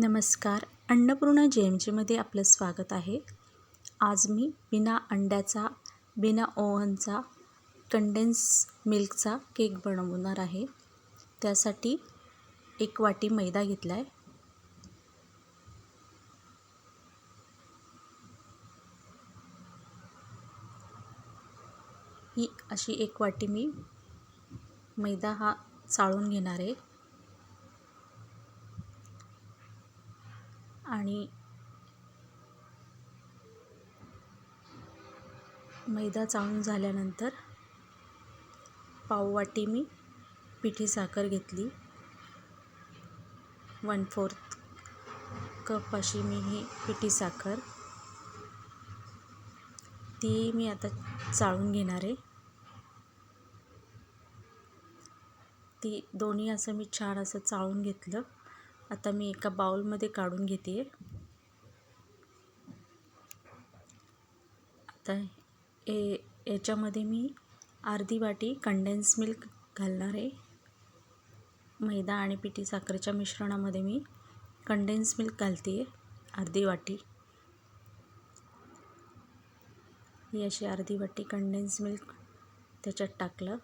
नमस्कार. अन्नपूर्णा जे एम जीमध्ये आपलं स्वागत आहे. आज मी बिना अंड्याचा बिना ओव्हनचा कंडेन्स मिल्कचा केक बनवणार आहे. त्यासाठी एक वाटी मैदा घेतला आहे ही अशी एक वाटी मी मैदा हा चाळून घेणार आहे. आणि मैदा चाळून झाल्यानंतर पाववाटी मी पिठी साखर घेतली. वन फोर्थ कप अशी मी ही पिठी साखर. ती मी आता चाळून घेणार आहे. ती दोन्ही असं मी छान असं चाळून घेतलं. आता मी एका बाउलमध्ये काढून घेते. आता ए याच्यामध्ये मी अर्धी वाटी कंडेन्स मिल्क घालणार आहे. मैदा आणि पिठी साखरेच्या मिश्रणामध्ये मी कंडेन्स मिल्क घालते आहे अर्धी वाटी. ही अशी अर्धी वाटी कंडेन्स मिल्क त्याच्यात टाकलं.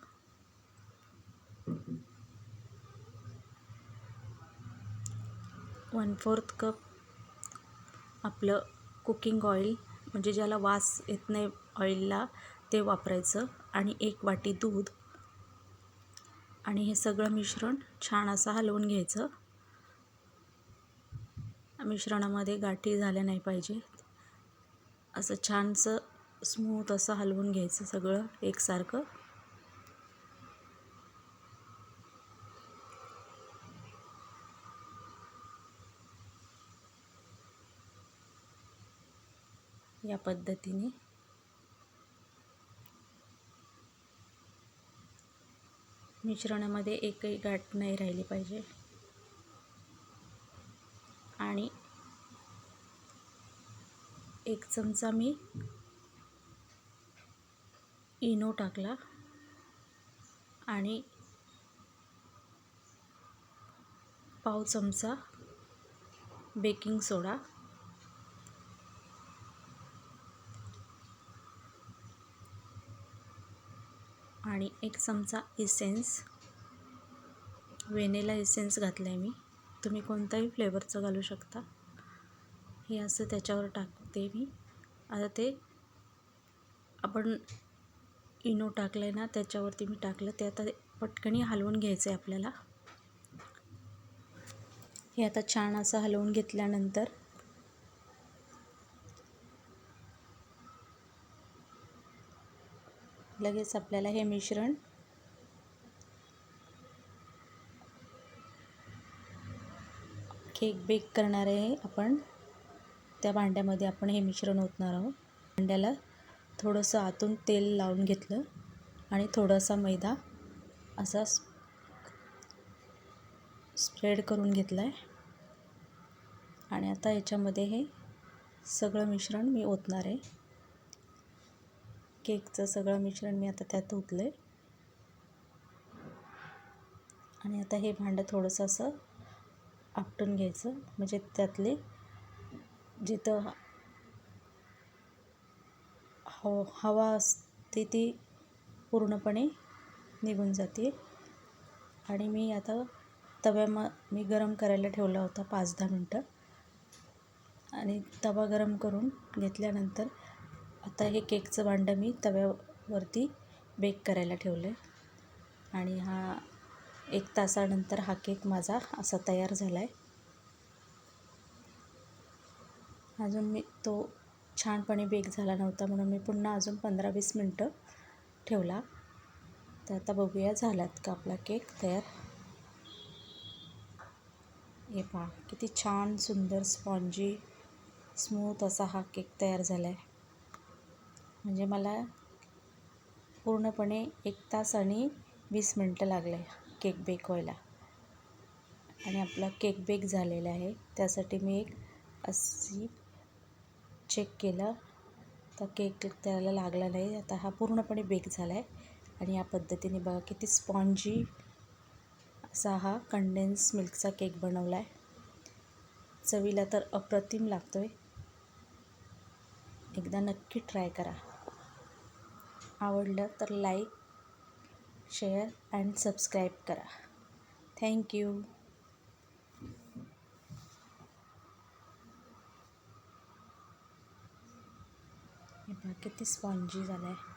वन फोर्थ कप आपलं कुकिंग ऑइल म्हणजे ज्याला वास येत नाही ऑइलला ते वापरायचं. आणि एक वाटी दूध. आणि हे सगळं मिश्रण छान असं हलवून घ्यायचं. मिश्रणामध्ये गाठी झाल्या नाही पाहिजे. असं छानसं स्मूथ असं हलवून घ्यायचं सगळं एकसारखं. या पद्धतीने. मिश्रणामध्ये एकही गाठ नाही राहिली पाहिजे. आणि एक चमचा मी इनो टाकला. आणि पाव चमचा बेकिंग सोडा. आणि एक चमचा इसेन्स वेनेला इसेन्स घातला आहे मी. तुम्ही कोणताही फ्लेवरचं घालू शकता. हे असं त्याच्यावर टाकते मी. आता ते आपण इनो टाकलं आहे ना त्याच्यावरती मी टाकलं. ते आता पटकनी हलवून घ्यायचं आहे आपल्याला. हे आता छान असं हलवून घेतल्यानंतर लगेच आपल्याला हे मिश्रण केक बेक करणार आहे आपण. त्या भांड्यामध्ये आपण हे मिश्रण ओतणार आहोत. भांड्याला थोडंसं आतून तेल लावून घेतलं आणि थोडासा मैदा असा स्प्रेड करून घेतला आहे आणि आता याच्यामध्ये हे सगळं मिश्रण मी ओतणार आहे. केकचं सगळं मिश्रण मी आता त्यात ओतलं आहे आणि आता हे भांडं थोडंसं असं आपटून घ्यायचं. म्हणजे त्यातले जिथं हव हवा असते ती पूर्णपणे निघून जाते. आणि मी आता तव्याम मी गरम करायला ठेवला होता पाच दहा मिनटं. आणि तवा गरम करून घेतल्यानंतर आता हे केकचं भांडं मी तव्यावरती बेक करायला ठेवलं आहे आणि हा एक तासानंतर हा केक माझा असा तयार झाला आहे अजून मी तो छानपणे बेक झाला नव्हता म्हणून मी पुन्हा अजून पंधरा वीस मिनटं ठेवला. तर आता बघूया झालात का आपला केक तयार? हे पहा किती छान सुंदर स्पॉन्जी स्मूथ असा हा केक तयार झाला आहे म्हणजे मला पूर्णपणे एक तास आणि वीस मिनटं लागले केक बेक व्हायला. आणि आपला केक बेक झालेला आहे. त्यासाठी मी एक अशी चेक केलं. तर केक त्याला लागला नाही. आता हा पूर्णपणे बेक झाला आहे आणि या पद्धतीने बघा किती स्पॉन्जी असा हा कंडेन्स मिल्कचा केक बनवला आहे चवीला तर अप्रतिम लागतो आहे एकदा नक्की ट्राय करा. आवडलं तर लाईक शेअर अँड सबस्क्राईब करा. थँक्यू किती स्पॉन्जी झालं आहे